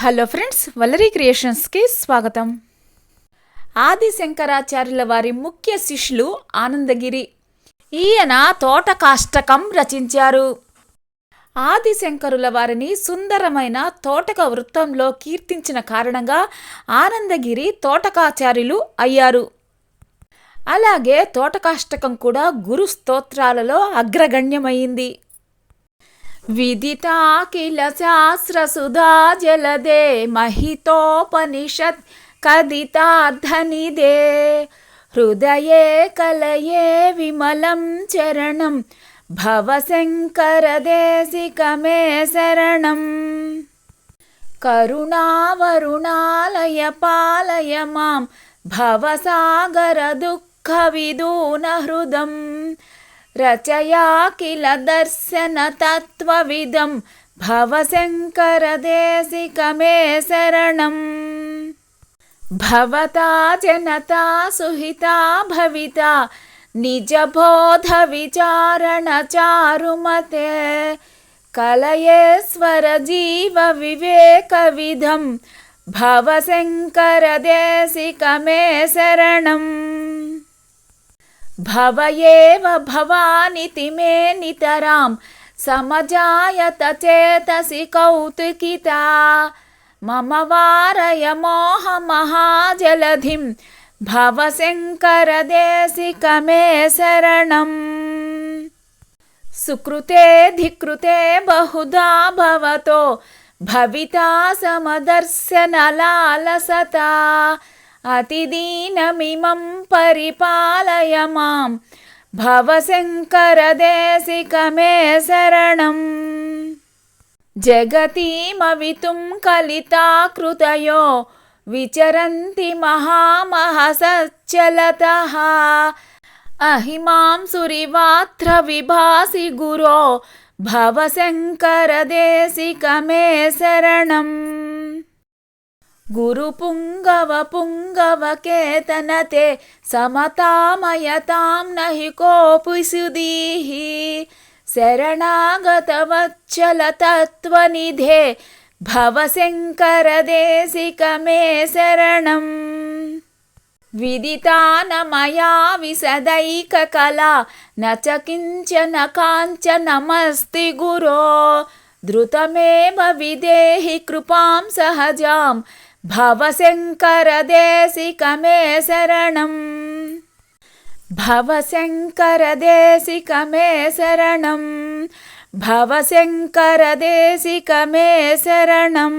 Hello friends Vallari క్రియేషన్స్కి స్వాగతం. ఆది శంకరాచార్యుల వారి ముఖ్య శిష్యులు ఆనందగిరి. ఈయన తోట కాష్టకం రచించారు. ఆది శంకరుల వారిని సుందరమైన తోటక వృత్తంలో కీర్తించిన కారణంగా ఆనందగిరి తోటకాచార్యులు అయ్యారు. అలాగే తోటకాష్టకం కూడా గురు స్తోత్రాలలో అగ్రగణ్యమైంది. విదితాఖిల శాస్త్రసుధా జలదే మహితోపనిషత్ కదితార్థనిదే హృదయే కలయే విమలం చరణం భవశంకరదేశికమే శరణం కరుణావరుణాలయ పాలయ మాం భవసాగర దుఃఖ విదూన హృదం రచయా కిల దర్శన తత్వవిదం భవశంకరదేశికమే శరణం భవతా జనతా సుహితా భవితా నిజబోధ విచారణ చారుమతే కలయేశ్వర జీవ వివేక విధం భవశంకరదేశికమే శరణం భవయేవ భవానితి మే నితరాం సమజాయత చేతసి కౌతుకిత మమ వారయ మోహ మహాజలధిం భవశంకరదేశికమే శరణం సుకృతే ధికృతే బహుదా భవతో భవితా సమదర్శనలాలసతా అతిదీనమిమం పరిపాలయ మాం భవశంకరదేశికమే శరణం. జగతీమవితుం కలితాకృతయో విచరంతి మహామహసచ్చలత. అహిమాం సురివాత్ర విభాసి గురో భవశంకరదేశికమే శరణం. గురుపుంగవ పుంగవ కేతనతే సమతామయతాం నహి కోపి సుదీః శరణాగతవచ్చల తత్వనిధే భవశంకరదేశికమే శరణం. విదితాన మయా విశదైక కళా న చ కించన కాంచనమస్తి గురో ధృతమేవ విదేహి కృపాం సహజాం భవశంకరదేశికమే శరణం